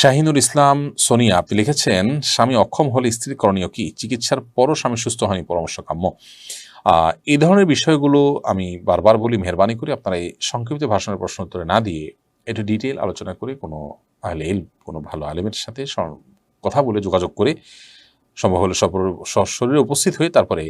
শাহিনুর ইসলাম সোনিয়া আপনি লিখেছেন স্বামী অক্ষম হলে স্ত্রী করণীয় কি? চিকিৎসার পরও স্বামী সুস্থ হয়নি পরামর্শ কাম্য এই ধরনের বিষয়গুলো আমি বারবার বলি মেহরবানি করে আপনারা এই সংক্ষিপ্ত ভাষণের প্রশ্ন উত্তরে না দিয়ে একটু ডিটেল আলোচনা করে কোনো আহলে ইলম, কোনো ভালো আলেমের সাথে কথা বলে যোগাযোগ করে সম্ভব হলে সশরীরে উপস্থিত হয়ে তারপরে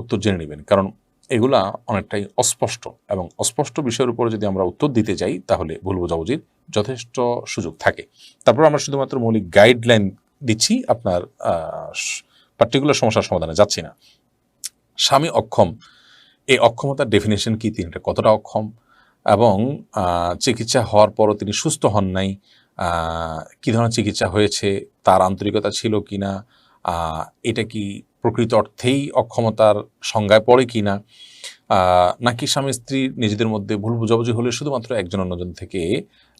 উত্তর জেনে নেবেন। কারণ এগুলা অনেকটাই অস্পষ্ট এবং অস্পষ্ট বিষয়ের উপরে যদি আমরা উত্তর দিতে যাই, তাহলে ভুল বোঝাবুঝির যথেষ্ট সুযোগ থাকে। তারপর আমরা শুধুমাত্র মৌলিক গাইডলাইন দিচ্ছি, আপনার পার্টিকুলার সমস্যার সমাধানে যাচ্ছি না। স্বামী অক্ষম, এই অক্ষমতার ডেফিনেশন কি? তিনি কতটা অক্ষম? এবং চিকিৎসা হওয়ার পরও তিনি সুস্থ হন নাই। কী ধরনের চিকিৎসা হয়েছে? তার আন্তরিকতা ছিল কি না এটা কি প্রকৃত অর্থেই অক্ষমতার সংজ্ঞায় পড়ে কি না নাকি স্বামী স্ত্রী নিজেদের মধ্যে ভুল বুঝাবুঝি হলে শুধুমাত্র একজন অন্যজন থেকে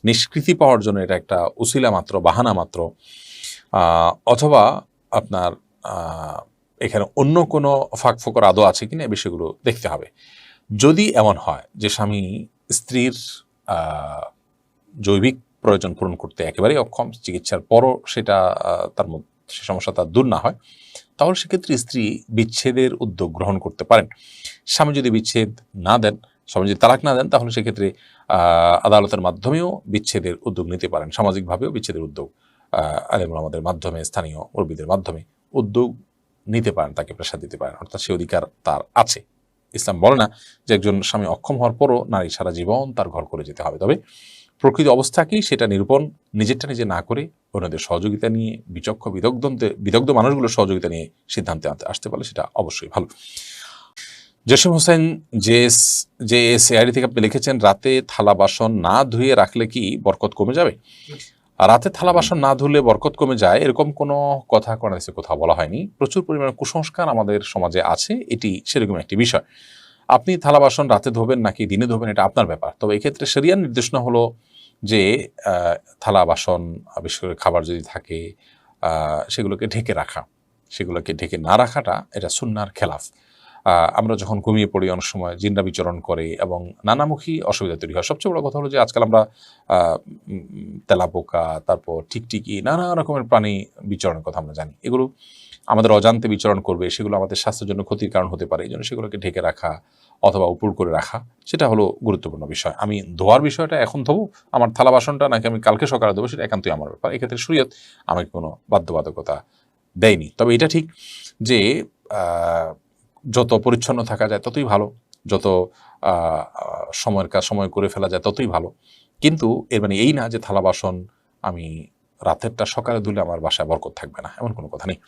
নিষ্কৃতি পাওয়ার জন্য এটা একটা উসিলা মাত্র, বাহানা মাত্র অথবা আপনার এখানে অন্য কোনো ফাঁক ফোকর আদৌ আছে কিনা বিষয়গুলো দেখতে হবে। যদি এমন হয় যে স্বামী স্ত্রীর জৈবিক প্রয়োজন পূরণ করতে একেবারেই অক্ষম, চিকিৎসার পরও সেটা তার মধ্যে, সে সমস্যা তার দূর না হয় তাহলে সেক্ষেত্রে স্ত্রী বিচ্ছেদের উদ্যোগ গ্রহণ করতে পারেন। স্বামী যদি বিচ্ছেদ না দেন, স্বামী যদি তালাক না দেন, তাহলে সেক্ষেত্রে আদালতের মাধ্যমেও বিচ্ছেদের উদ্যোগ নিতে পারেন। সামাজিকভাবেও বিচ্ছেদের উদ্যোগ আলেমুল আমাদের মাধ্যমে, স্থানীয় মুরব্বীদের মাধ্যমে উদ্যোগ নিতে পারেন, তাকে প্রেশার দিতে পারেন। অর্থাৎ সে অধিকার তার আছে। ইসলাম বলে না যে একজন স্বামী অক্ষম হওয়ার পরও নারী সারা জীবন তার ঘর করে যেতে হবে। তবে প্রকৃত অবস্থা অবস্থাকেই সেটা নিরূপণ নিজেরটা নিজে না করে অন্যদের সহযোগিতা নিয়ে বিচক্ষ বিদগ্ধ বিদগ্ধ মানুষগুলোর সহযোগিতা নিয়ে সিদ্ধান্তে আসতে পারলে সেটা অবশ্যই ভালো। জসিম হোসেন যে যে এসএআরি থেকে আপনি লিখেছেন, রাতে থালা বাসন না ধুয়ে রাখলে কি বরকত কমে যাবে? রাতে থালা বাসন না ধুলে বরকত কমে যায়, এরকম কোনো কথা হাদিসে কোথাও বলা হয়নি। প্রচুর পরিমাণে কুসংস্কার আমাদের সমাজে আছে, এটি সেরকম একটি বিষয়। আপনি থালা বাসন রাতে ধোবেন নাকি দিনে ধোবেন, এটা আপনার ব্যাপার। তবে এক্ষেত্রে সেরিয়ার নির্দেশনা হলো যে থালা বাসন বিশেষ করে খাবার যদি থাকে সেগুলোকে ঢেকে রাখা। সেগুলোকে ঢেকে না রাখাটা এটা সুন্নার খেলাফ। আমরা যখন ঘুমিয়ে পড়ি অনেক সময় জিন্দা বিচরণ করে এবং নানামুখী অসুবিধা তৈরি হয়। সবচেয়ে বড় কথা হলো যে আজকাল আমরা তেলাপোকা, তারপর টিকটিকি, নানা রকমের প্রাণী বিচরণের কথা আমরা জানি। এগুলো আমাদের অজান্তে বিচরণ করবে, সেগুলো আমাদের স্বাস্থ্যের জন্য ক্ষতির কারণ হতে পারে, এই জন্য সেগুলোকে ঢেকে রাখা অথবা উপর করে রাখা, সেটা হলো গুরুত্বপূর্ণ বিষয়। আমি ধোয়ার বিষয়টা এখন ধোবো, আমার থালা বাসনটা নাকি আমি কালকে সকালে দেবো সেটা একান্তই আমার ব্যাপার। এক্ষেত্রে শরীয়ত আমাকে কোনো বাধ্যবাধকতা দেয়নি। তবে এটা ঠিক যে যত পরিচ্ছন্ন থাকা যায় ততই ভালো। যত সময়ের কাজ সময় করে ফেলা যায় ততই ভালো। কিন্তু এর মানে এই না যে থালা বাসন আমি রাতেরটা সকালে ধুলে আমার বাসায় বরকত থাকবে না, এমন কোনো কথা নেই।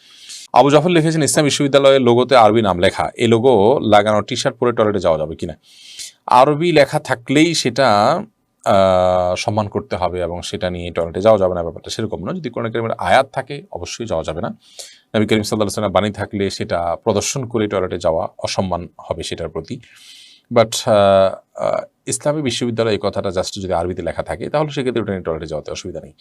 আবু জাফর লিখেছেন, ইসলাম বিশ্ববিদ্যালয়ের লোগোতে আরবি নাম লেখা, এই লোগো লাগানো টি শার্ট পরে টয়লেটে যাওয়া যাবে কিনা? আরবি লেখা থাকলেই সেটা সম্মান করতে হবে এবং সেটা নিয়ে টয়লেটে যাওয়া যাবে না, ব্যাপারটা সেরকম না। যদি কোনো করিমের আয়াত থাকে, অবশ্যই যাওয়া যাবে না। নবী করিম সাল্লাহ সাল্লাম বাণী থাকলে সেটা প্রদর্শন করে টয়লেটে যাওয়া অসম্মান হবে সেটার প্রতি। বাট ইসলামী বিশ্ববিদ্যালয় এই কথাটা জাস্ট যদি আরবিতে লেখা থাকে, তাহলে সেক্ষেত্রে ওটা নিয়ে টয়লেটে যাওয়াতে অসুবিধা নেই।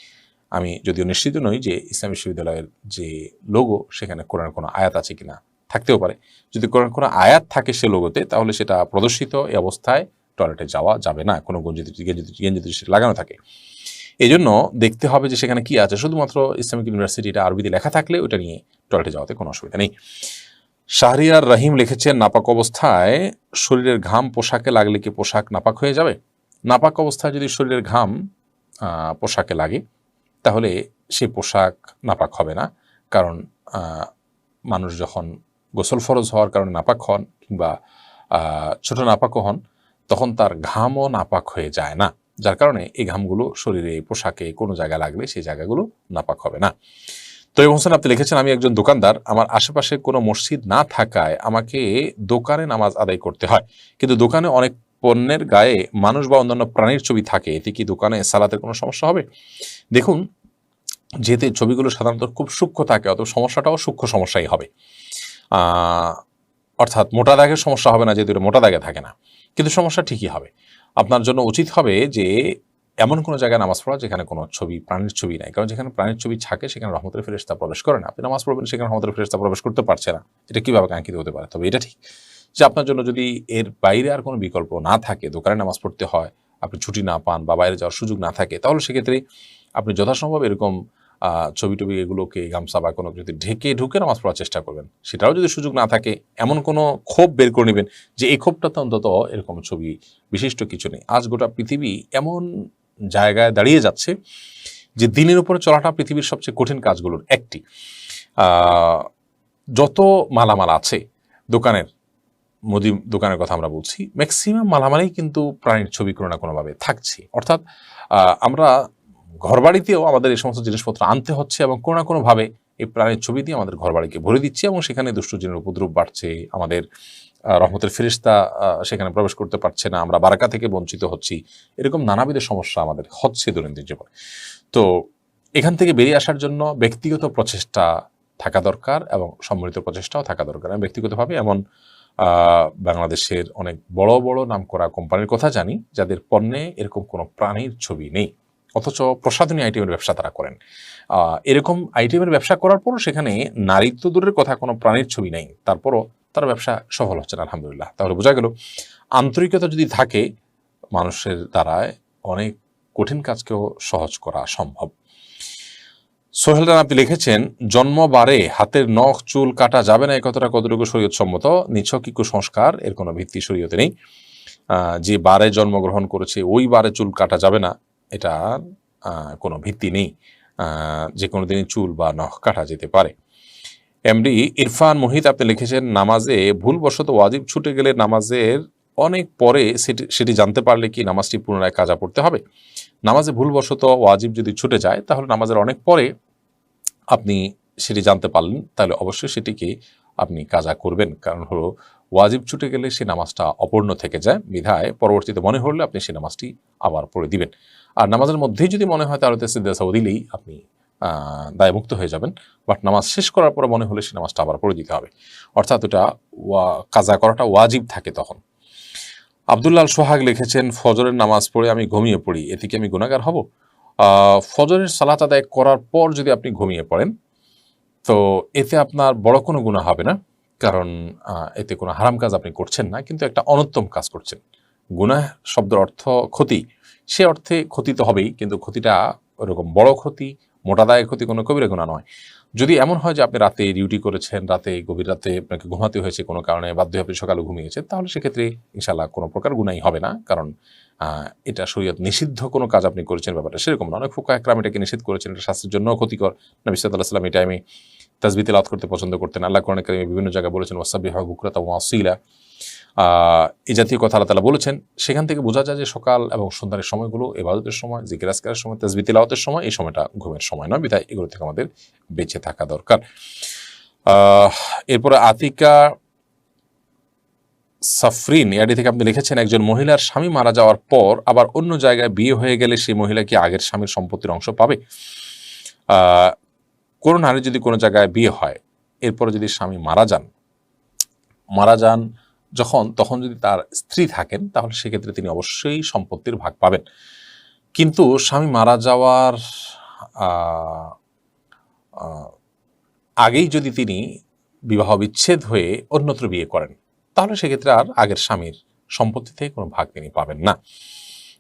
আমি যদিও নিশ্চিত নই যে ইসলাম বিশ্ববিদ্যালয়ের যে লোগো সেখানে কোরআন কোনো আয়াত আছে কিনা থাকতেও পারে। যদি কোরআন কোনো আয়াত থাকে সে লোগোতে তাহলে সেটা প্রদর্শিত এই অবস্থায় টয়লেটে যাওয়া যাবে না। কোনো গঞ্জিত, গেঞ্জিত গেঞ্জিত সেটা লাগানো থাকে। এই জন্য দেখতে হবে যে সেখানে কি আছে। শুধুমাত্র ইসলামিক ইউনিভার্সিটিটা আরবিতে লেখা থাকলে ওটা নিয়ে টয়লেটে যাওয়াতে কোনো অসুবিধা নেই। শাহরিয়ার রহিম লিখেছেন, নাপাক অবস্থায় শরীরের ঘাম পোশাকে লাগলে কি পোশাক নাপাক হয়ে যাবে? নাপাক অবস্থায় যদি শরীরের ঘাম পোশাকে লাগে, তাহলে সেই পোশাক নাপাক হবে না। কারণ মানুষ যখন গোসল ফরজ হওয়ার কারণে নাপাক হন কিংবা ছোট নাপাকও হন, তখন তার ঘামও নাপাক হয়ে যায় না। যার কারণে এই ঘামগুলো শরীরে পোশাকে কোনো জায়গায় লাগলে সেই জায়গাগুলো নাপাক হবে না। তৈব হোসেন আপনি লিখেছেন, আমি একজন দোকানদার, আমার আশেপাশে কোনো মসজিদ না থাকায় আমাকে দোকানে নামাজ আদায় করতে হয়। কিন্তু দোকানে অনেক পণ্যের গায়ে মানুষ বা অন্যান্য প্রাণীর ছবি থাকে, এতে কি দোকানে সালাতের কোনো সমস্যা হবে? দেখুন, যেহেতু ছবিগুলো সাধারণত খুব সূক্ষ্ম থাকে অত সমস্যাটাও সূক্ষ্ম সমস্যাই হবে। অর্থাৎ মোটা দাগের সমস্যা হবে না, যেহেতু মোটা দাগে থাকে না। কিন্তু সমস্যা ঠিকই হবে। আপনার জন্য উচিত হবে যে এমন কোনো জায়গায় নামাজ পড়া যেখানে কোনো ছবি, প্রাণীর ছবি নাই। কারণ যেখানে প্রাণীর ছবি থাকে, সেখানে রহমতের ফেরেস্তা প্রবেশ করে না। আপনি নামাজ পড়বেন, সেখানে রহমতের ফেরেস্তা প্রবেশ করতে পারছে না। এটা কীভাবে কাঙ্ক্ষিত হতে পারে? তবে এটা ঠিক যে আপনার জন্য যদি এর বাইরে আর কোনো বিকল্প না থাকে, দোকানে নামাজ পড়তে হয়, আপনি ছুটি না পান বা বাইরে যাওয়ার সুযোগ না থাকে, তাহলে সেক্ষেত্রে আপনি যথাসম্ভব এরকম ছবি টবি এগুলোকে গামছা বা কোনো যদি ঢেকে ঢুকে নামাজ পড়ার চেষ্টা করবেন। সেটাও যদি সুযোগ না থাকে, এমন কোনো ক্ষোভ বের করে নেবেন যে এই ক্ষোভটাতে অন্তত এরকম ছবি বিশিষ্ট কিছু নেই। আজ গোটা পৃথিবী এমন জায়গায় দাঁড়িয়ে যাচ্ছে যে দিনের উপরে চলাটা পৃথিবীর সবচেয়ে কঠিন কাজগুলোর একটি। যত মালামাল আছে দোকানের, মুদি দোকানের কথা আমরা বলছি ম্যাক্সিমাম মালামালেই কিন্তু প্রাণীর ছবি কোনো না কোনোভাবে থাকছে। অর্থাৎ আমরা ঘরবাড়িতেও আমাদের এই সমস্ত জিনিসপত্র আনতে হচ্ছে এবং কোনো না কোনোভাবে এই প্রাণের ছবি দিয়ে আমাদের ঘরবাড়িকে ভরে দিচ্ছে এবং সেখানে দুষ্ট জিনের উপদ্রব বাড়ছে, আমাদের রহমতের ফেরিস্তা সেখানে প্রবেশ করতে পারছে না, আমরা বারাকা থেকে বঞ্চিত হচ্ছি। এরকম নানাবিধ সমস্যা আমাদের হচ্ছে দৈনন্দিন জীবনে। তো এখান থেকে বেরিয়ে আসার জন্য ব্যক্তিগত প্রচেষ্টা থাকা দরকার এবং সম্মিলিত প্রচেষ্টাও থাকা দরকার। আমি ব্যক্তিগতভাবে এমন বাংলাদেশের অনেক বড় বড় নামকরা কোম্পানির কথা জানি, যাদের পণ্যে এরকম কোনো প্রাণীর ছবি নেই। অথচ প্রসাধনী আইটেমের ব্যবসা তারা করেন। এরকম আইটেমের ব্যবসা করার পরও সেখানে নারীত্ব দূরের কথা কোনো প্রাণীর ছবি নেই। তারপরও তার ব্যবসা সফল হচ্ছে না, আলহামদুলিল্লাহ। তাহলে বোঝা গেল, আন্তরিকতা যদি থাকে, মানুষের দ্বারায় অনেক কঠিন কাজকেও সহজ করা সম্ভব। সোহেল রান, আপনি লিখেছেন, জন্মবারে হাতের নখ, চুল কাটা যাবে না এ কথাটা কতটুকু শরীয়ত সম্মত কুসংস্কার এর কোনো ভিত্তি শরীয়তে নেই। যে বারে জন্মগ্রহণ করেছে, ওই বারে চুল কাটা যাবে না এটা কোনো ভিত্তি নেই। যে কোনো দিনই চুল বা নখ কাটা যেতে পারে। এমডি ইরফান মোহিত, আপনি লিখেছেন, নামাজে ভুলবশত ওয়াজিব ছুটে গেলে নামাজের অনেক পরে সেটি সেটি জানতে পারলে কি নামাজটি পুনরায় কাজা পড়তে হবে? নামাজে ভুলবশত ওয়াজিব যদি ছুটে যায়, তাহলে নামাজের অনেক পরে আপনি সেটি জানতে পারলেন, তাহলে অবশ্যই সেটিকে আপনি কাজা করবেন। কারণ হলো, ওয়াজিব ছুটে গেলে সে নামাজটা অপূর্ণ থেকে যায়। বিধায় পরবর্তীতে মনে হলে আপনি সে নামাজটি আবার পড়ে দিবেন। আর নামাজের মধ্যেই যদি মনে হয় তাহলে তেসিদাসাও দিলেই আপনি দায়মুক্ত হয়ে যাবেন। বাট নামাজ শেষ করার পর মনে হলে সে নামাজটা আবার পড়ে দিতে হবে। অর্থাৎ ওটা কাজা করাটা ওয়াজিব থাকে তখন। আবদুল্লাল সোহাগ লিখেছেন, ফজরের নামাজ পড়ে আমি ঘুমিয়ে পড়ি, এতে কি আমি গুণাগার হব? ফজরের সালাত আদায় করার পর যদি আপনি ঘুমিয়ে পড়েন তো এতে আপনার বড় কোনো গুণা হবে না, কারণ এতে কোনো হারাম কাজ আপনি করছেন না, কিন্তু একটা অনত্তম কাজ করছেন। গুনাহ শব্দের অর্থ ক্ষতি। সে অর্থে ক্ষতি তো হবেই, কিন্তু ক্ষতিটা ওরকম বড় ক্ষতি মোটাদায় ক্ষতি কোনো কবিরা গুণা নয়। যদি এমন হয় যে আপনি রাতে ডিউটি করেছেন, রাতে গভীর রাতে আপনাকে ঘুমাতে হয়েছে কোনো কারণে, বাধ্য আপনি সকালে ঘুমিয়েছেন, তাহলে সেক্ষেত্রে ইনশাল্লাহ কোনো প্রকার গুণাই হবে না। কারণ এটা শরীয়ত নিষিদ্ধ কোনো কাজ আপনি করেছেন ব্যাপারটা সেরকম না। অনেক ফুকা একরাম এটাকে নিষেধ করেছেন, এটা স্বাস্থ্যের জন্য ক্ষতিকর। নবী সাল্লাহ সাল্লাম এই টাইমে তাজবি তেলাওয়াত করতে পছন্দ করতেন। আল্লাহ কোরআন কারিমে বিভিন্ন জায়গায় বলেছেন ওয়াসাবি হক বুকরাতা ওয়াসিলা। এই জাতীয় কথা আল্লাহ তালা বলেছেন, সেখান থেকে বোঝা যায় যে সকাল এবং সন্ধ্যার সময়গুলো এবাদতের সময় জিজ্ঞাসকারের সময় তাজবি তেলাওয়াতের সময়, এই সময়টা ঘুমের সময় নয়, বিধায় এগুলো থেকে আমাদের বেঁচে থাকা দরকার। এরপরে আতিকা সাফরিন এআডি থেকে আপনি লিখেছেন, একজন মহিলার স্বামী মারা যাওয়ার পর আবার অন্য জায়গায় বিয়ে হয়ে গেলে সেই মহিলা কি আগের স্বামীর সম্পত্তির অংশ পাবে? কোনো নারী যদি কোনো জায়গায় বিয়ে হয়, এরপরে যদি স্বামী মারা যান মারা যান যখন, তখন যদি তার স্ত্রী থাকেন, তাহলে সেক্ষেত্রে তিনি অবশ্যই সম্পত্তির ভাগ পাবেন। কিন্তু স্বামী মারা যাওয়ার আগেই যদি তিনি বিবাহ বিচ্ছেদ হয়ে অন্যত্র বিয়ে করেন, তাহলে সেক্ষেত্রে আর আগের স্বামীর সম্পত্তি থেকে কোনো ভাগ তিনি পাবেন না।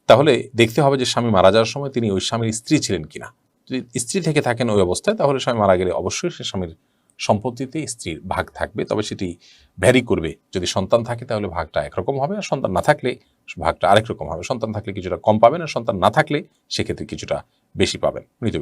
তাহলে দেখতে হবে যে স্বামী মারা যাওয়ার সময় তিনি ওই স্বামীর স্ত্রী ছিলেন কিনা। যদি স্ত্রী থেকে থাকেন ওই অবস্থায়, তাহলে স্বামী মারা গেলে অবশ্যই সে স্বামীর সম্পত্তিতে স্ত্রীর ভাগ থাকবে, তবে সেটি ভ্যারি করবে। যদি সন্তান থাকে, তাহলে ভাগটা একরকম হবে, আর সন্তান না থাকলে ভাগটা আরেক রকম হবে। সন্তান থাকলে কিছুটা কম পাবেন, আর সন্তান না থাকলে সেক্ষেত্রে কিছুটা বেশি পাবেন। মৃত